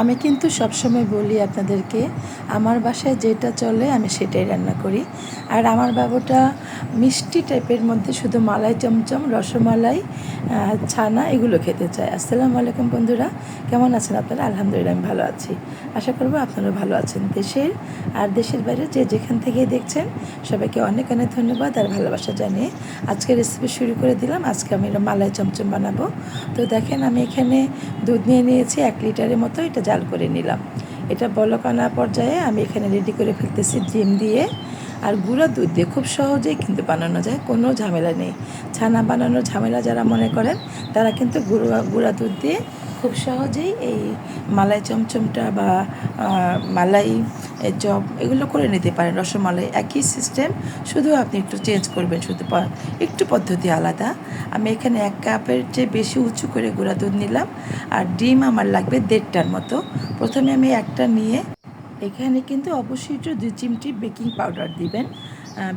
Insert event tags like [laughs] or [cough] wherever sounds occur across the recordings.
আমি কিন্তু সবসময় বলি আপনাদেরকে, আমার বাসায় যেটা চলে আমি সেটাই রান্না করি। আর আমার বাবুটা মিষ্টি টাইপের মধ্যে শুধু মালাই, চমচম, রসমালাই ছানা এগুলো খেতে চায়। আসসালামু আলাইকুম বন্ধুরা, কেমন আছেন আপনারা? আলহামদুলিল্লাহ আমি ভালো আছি। আশা করব আপনারা ভালো আছেন। দেশের আর দেশের বাইরে যে যেখান থেকে দেখছেন, সবাইকে অনেক অনেক ধন্যবাদ আর ভালোবাসা জানিয়ে আজকে রেসিপি শুরু করে দিলাম। আজকে আমি মালাই, চমচম বানাবো। তো দেখেন আমি এখানে দুধ নিয়ে নিয়েছি এক লিটারের মতো। এটা জাল করে নিলাম। এটা বলকানা পর্যায়ে আমি এখানে রেডি করে ফেলতেছি ডিম দিয়ে। আর গুঁড়া দুধ দিয়ে খুব সহজেই কিন্তু বানানো যায়, কোনো ঝামেলা নেই। ছানা বানানোর ঝামেলা যারা মনে করেন, তারা কিন্তু গুঁড়া গুঁড়া দুধ দিয়ে খুব সহজেই এই মালাই চমচমটা বা মালাই চপ এগুলো করে নিতে পারেন। রসমালাই, একই সিস্টেম শুধু আপনি একটু চেঞ্জ করবেন, শুধু একটু পদ্ধতি আলাদা। আমি এখানে এক কাপের চেয়ে বেশি উঁচু করে গুঁড়া দুধ নিলাম, আর ডিম আমার লাগবে দেড়টার মতো। প্রথমে আমি একটা নিয়ে, এখানে কিন্তু অবশ্যই একটু দুই চিমটি বেকিং পাউডার দিবেন।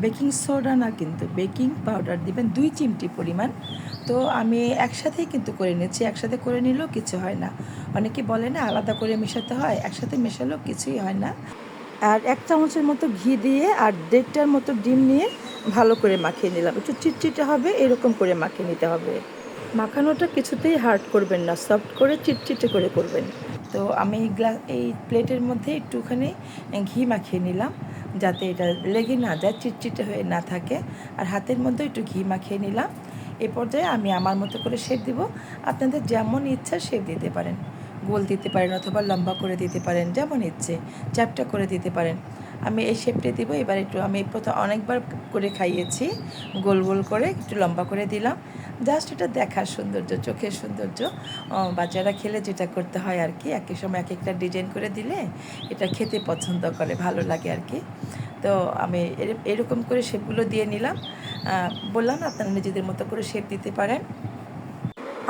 বেকিং সোডা না কিন্তু বেকিং পাউডার দিবেন, দুই চিমটি পরিমাণ। তো আমি একসাথেই কিন্তু করে নিচ্ছি, একসাথে করে নিলেও কিছু হয় না। অনেকে বলে না, আলাদা করে মেশাতে হয়, একসাথে মেশালেও কিছুই হয় না। আর এক চামচের মতো ঘি দিয়ে আর দেড়টার মতো ডিম নিয়ে ভালো করে মাখিয়ে নিলাম। একটু চিটচিটে হবে, এরকম করে মাখিয়ে নিতে হবে। মাখানোটা কিছুতেই হার্ড করবেন না সফট করে চিটচিটে করে করবেন। তো আমি এই গ্লাস এই প্লেটের মধ্যে একটুখানি ঘি মাখিয়ে নিলাম, যাতে এটা লেগে না যায়, চিটচিটে হয়ে না থাকে। আর হাতের মধ্যে একটু ঘি মাখিয়ে নিলাম। এ পর্যায়ে আমি আমার মতো করে শেপ দিব। আপনাদের যেমন ইচ্ছা শেপ দিতে পারেন। গোল দিতে পারেন অথবা লম্বা করে দিতে পারেন, যেমন ইচ্ছে চ্যাপটা করে দিতে পারেন। আমি এই শেপটা দিব, এবার একটু আমি প্রথম অনেকবার করে খাইয়েছি, গোল গোল করে একটু লম্বা করে দিলাম। জাস্ট এটা দেখার সৌন্দর্য, চোখের সৌন্দর্য। বাচ্চারা খেলে যেটা করতে হয় আর কি একই সময় এক একটা ডিজাইন করে দিলে এটা খেতে পছন্দ করে, ভালো লাগে আর কি। তো আমি এর- এরকম করে শেপগুলো দিয়ে নিলাম। বললাম আপনারা নিজেদের মতো করে শেপ দিতে পারেন।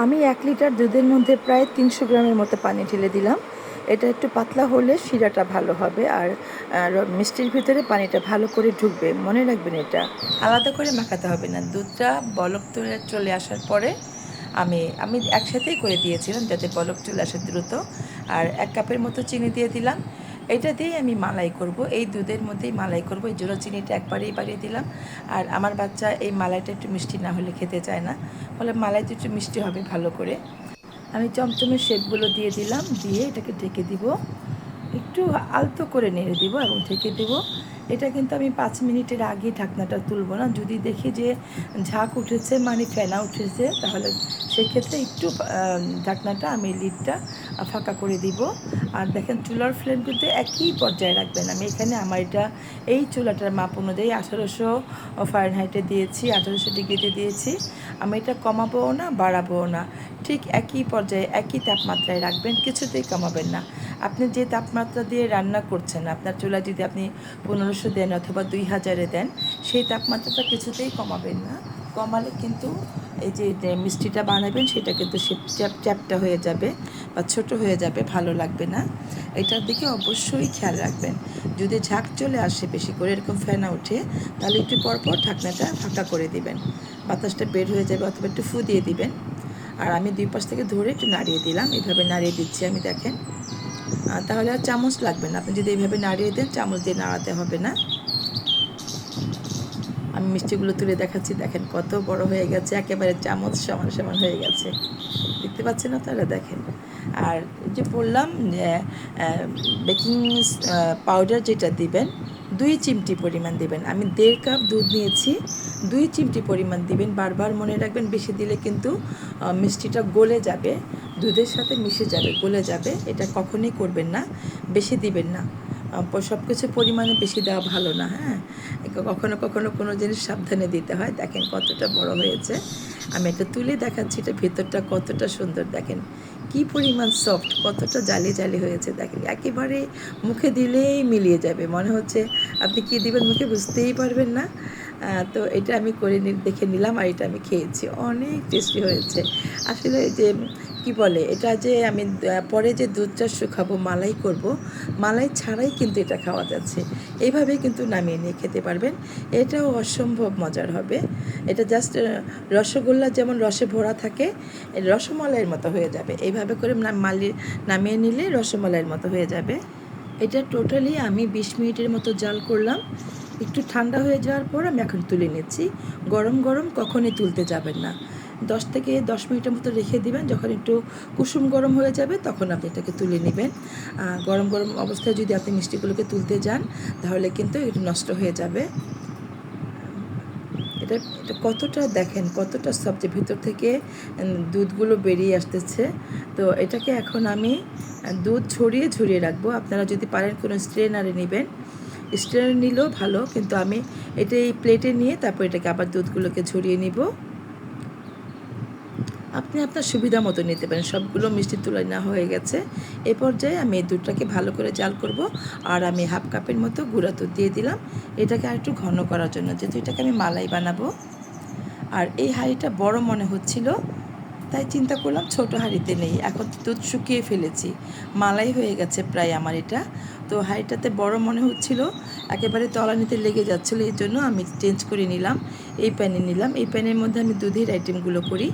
আমি এক লিটার দুধের মধ্যে প্রায় তিনশো গ্রামের মতো পানি ঢেলে দিলাম। এটা একটু পাতলা হলে শিরাটা ভালো হবে আর মিষ্টির ভিতরে পানিটা ভালো করে ঢুকবে। মনে রাখবেন এটা। আলাদা করে মাখাতে হবে না। দুধটা বলক তুলে চলে আসার পরে আমি আমি একসাথেই করে দিয়েছিলাম যাতে বলক চলে আসে দ্রুত। আর এক কাপের মতো চিনি দিয়ে দিলাম। এটা দিয়েই আমি মালাই করব। এই দুধের মধ্যেই মালাই করব। এই জোড়া চিনিটা একবারেই বাড়িয়ে দিলাম। আর আমার বাচ্চা এই মালাইটা একটু মিষ্টি না হলে খেতে চায় না। ফলে মালাইটা একটু মিষ্টি হবে ভালো করে। আমি চমচমের শেপগুলো দিয়ে দিলাম। দিয়ে এটাকে ঢেকে দিব। একটু আলতো করে নেড়ে দিব এবং ঢেকে দেব। এটা কিন্তু আমি পাঁচ মিনিটের আগে ঢাকনাটা তুলব না। যদি দেখি যে ঝাঁক উঠেছে মানে ফেনা উঠেছে, তাহলে সেক্ষেত্রে একটু ঢাকনাটা আমি লিডটা ফাঁকা করে দিব। আর দেখেন চুলার ফ্লেম কিন্তু একই পর্যায়ে রাখবেন আমি। এখানে আমার এটা, এই চুলাটার মাপ অনুযায়ী আঠারোশো ফারেনহাইটে দিয়েছি, আঠারোশো ডিগ্রিতে দিয়েছি। আমি এটা কমাবও না, বাড়াবও না। ঠিক একই পর্যায়ে একই তাপমাত্রায় রাখবেন, কিছুতেই কমাবেন না। আপনি যে তাপমাত্রা দিয়ে রান্না করছেন। আপনার চুলা যদি আপনি পনেরোশো দেন অথবা দুই হাজারে দেন, সেই তাপমাত্রাটা কিছুতেই কমাবেন না। কমালে কিন্তু এই যে মিষ্টিটা বানাবেন, সেটা কিন্তু সে চ্যাপ, চ্যাপটা হয়ে যাবে বা ছোট হয়ে যাবে, ভালো লাগবে না। এটার দিকে অবশ্যই খেয়াল রাখবেন। যদি ঝাঁক চলে আসে বেশি করে, এরকম ফেনা ওঠে, তাহলে একটু পরপর ঢাকনাটা ফাঁকা করে দিবেন। বাতাসটা বের হয়ে যাবে অথবা একটু ফু দিয়ে দিবেন। আর আমি দুই পাশ থেকে ধরে একটু নাড়িয়ে দিলাম। এইভাবে নাড়িয়ে দিচ্ছি। আমি দেখেন আহ, তাহলে আর চামচ লাগবে না। আপনি যদি এইভাবে নাড়িয়ে দেন চামচ দিয়ে নাড়াতে হবে না। আমি মিষ্টিগুলো তুলে দেখাচ্ছি দেখেন কত বড় হয়ে গেছে। একেবারে চামচ সমান সমান হয়ে গেছে। দেখতে পাচ্ছেন আপনারা? দেখেন। আর যে বললাম বেকিং পাউডার যেটা দিবেন, দুই চিমটি পরিমাণ দিবেন। আমি দেড় কাপ দুধ নিয়েছি, দুই চিমটি পরিমাণ দিবেন। বারবার মনে রাখবেন, বেশি দিলে কিন্তু মিষ্টিটা গলে যাবে, দুধের সাথে মিশে যাবে, গলে যাবে। এটা কখনোই করবেন না, বেশি দিবেন না। সব কিছু পরিমাণে বেশি দেওয়া ভালো না হ্যাঁ? কখনো কখনো কোনো জিনিস সাবধানে দিতে হয়। দেখেন কতটা বড় হয়েছে। আমি এটা তুলে দেখাচ্ছি, এটা ভেতরটা কতটা সুন্দর, দেখেন। কি পরিমাণ সফট কতটা জালি জালি হয়েছে দেখেন, একেবারে মুখে দিলেই মিলিয়ে যাবে। মনে হচ্ছে আপনি কি দিবেন মুখে বুঝতেই পারবেন না। তো এটা আমি করে দেখে নিলাম আর এটা আমি খেয়েছি। অনেক টেস্টি হয়েছে। আসলে যে, কি বলে, এটা যে আমি পরে যে দুধটা শুকাবো মালাই করব, মালাই ছাড়াই কিন্তু এটা খাওয়া যাচ্ছে। এইভাবেই কিন্তু নামিয়ে নিয়ে খেতে পারবেন। এটাও অসম্ভব মজার হবে। এটা জাস্ট রসগোল্লা যেমন রসে ভরা থাকে, রসমালাইয়ের মতো হয়ে যাবে। এইভাবে করে মালি, নামিয়ে নিলে রসমালাইয়ের মতো হয়ে যাবে। এটা টোটালি আমি বিশ মিনিটের মতো জাল করলাম। একটু ঠান্ডা হয়ে যাওয়ার পর আমি এখন তুলে নিচ্ছি। গরম গরম কখনই তুলতে যাবেন না। দশ থেকে দশ মিনিটের মতো রেখে দিবেন। যখন একটু কুসুম গরম হয়ে যাবে, তখন আপনি এটাকে তুলে নেবেন। গরম গরম অবস্থায় যদি আপনি মিষ্টিগুলোকে তুলতে যান, তাহলে কিন্তু এটা নষ্ট হয়ে যাবে। এটা এটা কতটা দেখেন, কতটা সবচেয়ে ভিতর থেকে দুধগুলো বেরিয়ে আসতেছে। তো এটাকে এখন আমি, দুধ ছড়িয়ে ঝরিয়ে রাখব। আপনারা যদি পারেন কোনো স্ট্রেনারে নেবেন। স্ট্রেনার নিলেও ভালো, কিন্তু আমি এটা এই প্লেটে নিয়ে তারপর এটাকে আবার দুধগুলোকে ঝরিয়ে নিব। আপনি আপনার সুবিধা মতো নিতে পারেন, সবগুলো মিষ্টি তুলে নেওয়া হয়ে গেছে। এ পর্যায়ে আমি দুধটাকে ভালো করে জাল করব, আর আমি হাফ কাপের মতো গুঁড়া দুধ দিয়ে দিলাম। এটাকে আর একটু ঘন করার জন্য, যেহেতু এটাকে আমি মালাই বানাবো। আর এই হাঁড়িটা বড় মনে হচ্ছিল তাই চিন্তা করলাম ছোট হাঁড়িতে নেই। এখন দুধ শুকিয়ে ফেলেছি। মালাই হয়ে গেছে প্রায় আমার এটা। তো হাঁড়িটাতে বড় মনে হচ্ছিল, একেবারে তলানিতে লেগে যাচ্ছিল, এই জন্য আমি চেঞ্জ করে নিলাম। এই প্যানে নিলাম। এই প্যানের মধ্যে আমি দুধের আইটেমগুলো করি।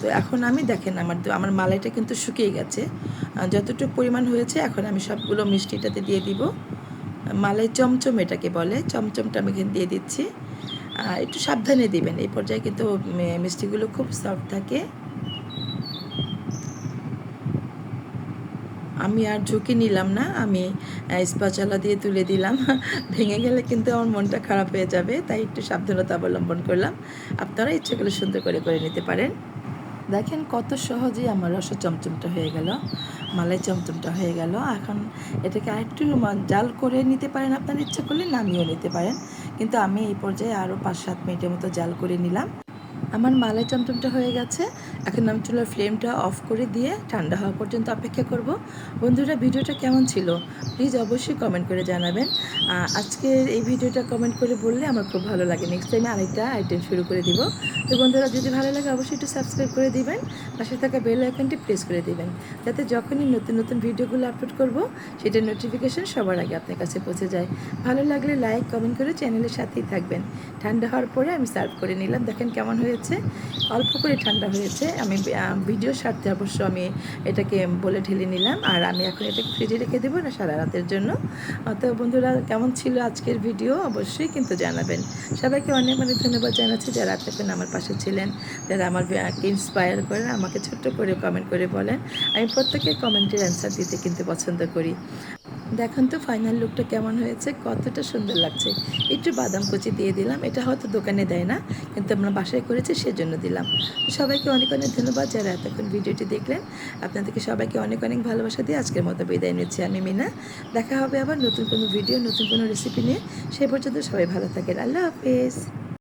তো এখন আমি, দেখেন আমার আমার মালাইটা কিন্তু শুকিয়ে গেছে। যতটুকু পরিমাণ হয়েছে, এখন আমি সবগুলো মিষ্টিটাতে দিয়ে দিব। মালাই চমচম এটাকে বলে। চমচমটা আমি এখানে দিয়ে দিচ্ছি। একটু সাবধানে দিবেন। এই পর্যায়ে কিন্তু মিষ্টিগুলো খুব সফট থাকে। আমি আর ঝুঁকি নিলাম না। আমি স্পাচালা দিয়ে তুলে দিলাম। [laughs] ভেঙে গেলে কিন্তু আমার মনটা খারাপ হয়ে যাবে, তাই একটু সাবধানতা অবলম্বন করলাম। আপনারা ইচ্ছে করলে সুন্দর করে করে নিতে পারেন। দেখেন কত সহজেই আমার রস চমচমটা হয়ে গেল, মালাই চমচমটা হয়ে গেল। এখন এটাকে আরেকটু জাল করে নিতে পারেন আপনার ইচ্ছা করলে নামিয়ে নিতে পারেন। কিন্তু আমি এই পর্যায়ে আরও পাঁচ সাত মিনিটের মতো জাল করে নিলাম। আমার মালাই চমচমটা হয়ে গেছে। এখন আমি চুলার ফ্লেমটা অফ করে দিয়ে ঠান্ডা হওয়া পর্যন্ত অপেক্ষা করব। বন্ধুরা, ভিডিওটা কেমন ছিল? প্লিজ অবশ্যই কমেন্ট করে জানাবেন। আজকের এই ভিডিওটা কমেন্ট করে বললে আমার খুব ভালো লাগে। নেক্সট টাইমে আরেকটা আইটেম শুরু করে দিব। তো বন্ধুরা, যদি ভালো লাগে অবশ্যই একটু সাবস্ক্রাইব করে দিবেন। পাশে থাকা বেল আইকনটি প্রেস করে দিবেন। যাতে যখনই নতুন নতুন ভিডিওগুলো আপলোড করব সেটার নোটিফিকেশন সবার আগে আপনার কাছে পৌঁছে যায়। ভালো লাগলে লাইক কমেন্ট করে চ্যানেলের সাথেই থাকবেন। ঠান্ডা হওয়ার পরে আমি সার্ভ করে নিলাম। দেখেন কেমন হয়েছে। অল্প করে ঠান্ডা হয়েছে। আমি ভিডিও স্বার্থে অবশ্য আমি এটাকে বলে ঢেলে নিলাম। আর আমি এখন এটাকে ফ্রিজে রেখে দেবো না সারা রাতের জন্য। তো বন্ধুরা, কেমন ছিল আজকের ভিডিও? অবশ্যই কিন্তু জানাবেন। সবাইকে অনেক অনেক ধন্যবাদ জানাচ্ছি যারা এতক্ষণ আমার পাশে ছিলেন। যারা আমার ইন্সপায়ার করেন, আমাকে ছোট্ট করে কমেন্ট করে বলেন। আমি প্রত্যেকের কমেন্টের অ্যান্সার দিতে কিন্তু পছন্দ করি। দেখুন তো ফাইনাল লুকটা কেমন হয়েছে? কতটা সুন্দর লাগছে? একটু বাদাম কুচি দিয়ে দিলাম। এটা হয়তো দোকানে দেয় না, কিন্তু আমরা বাসায় করেছি, সেজন্য দিলাম। সবাইকে অনেক অনেক ধন্যবাদ যারা এতক্ষণ ভিডিওটি দেখলেন। আপনাদেরকে সবাইকে অনেক অনেক ভালোবাসা দিয়ে আজকের মতো বিদায় নিচ্ছি আমি মিনা। দেখা হবে আবার নতুন কোনো ভিডিও নতুন কোনো রেসিপি নিয়ে। সে পর্যন্ত সবাই ভালো থাকেন। আল্লাহ হাফেজ।